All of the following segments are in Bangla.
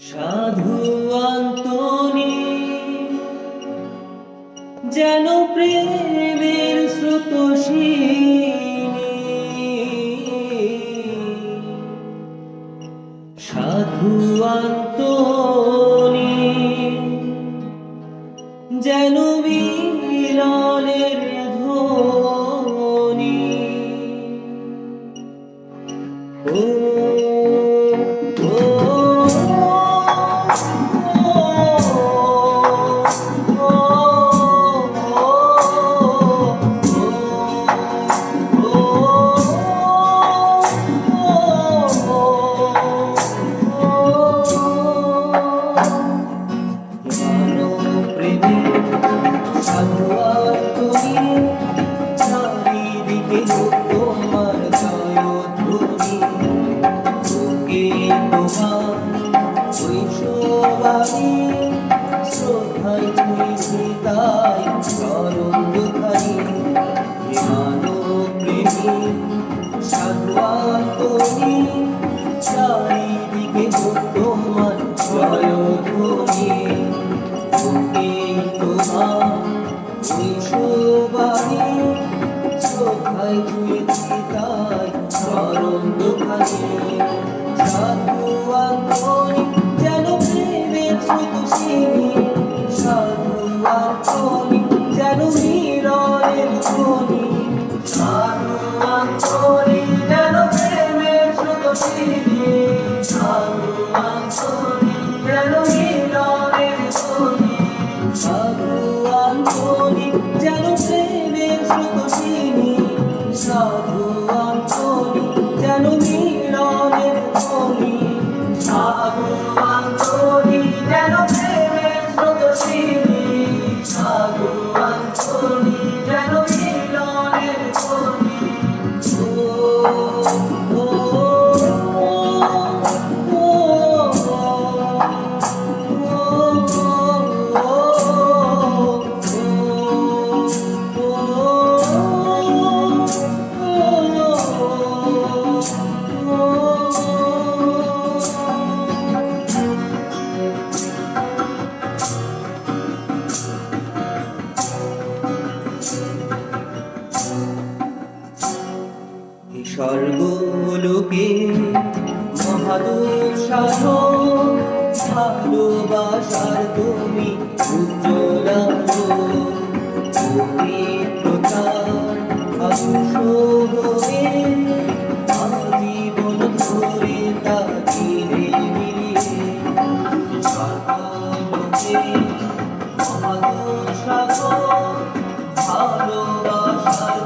সাধু আন্তনি যেন প্রেমের স্রোতসিনী। সাধু আন্তনি যেন মিলনের ধ্বনি। ও শ্রদ্ধায় তাই চরণ দুখানি মানব প্রেমী সাধুয়ার তুমি চারিদিকে তোমার জয়ধ্বনি। বুকে তোমার ঐশ্ববাণী শ্রদ্ধায় ছুঁয়েছি তাই চরণ দোকানে সাধু যেন মিলনের ধ্বনি আন্তনি যেন প্রেমের স্রোতসিনী সাধু আন্তনি স্বর্গলোকে মহাদুঃসাহ ভালোবাসার তুমি উজ্জ্বলালো পবিত্রতার আজীবন ধরে তা ভালোবাসার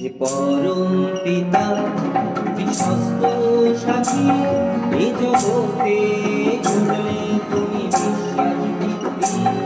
হে পরম পিতা বিশ্বস্ত সাথী এ জগতে তুমি বিশ্বাস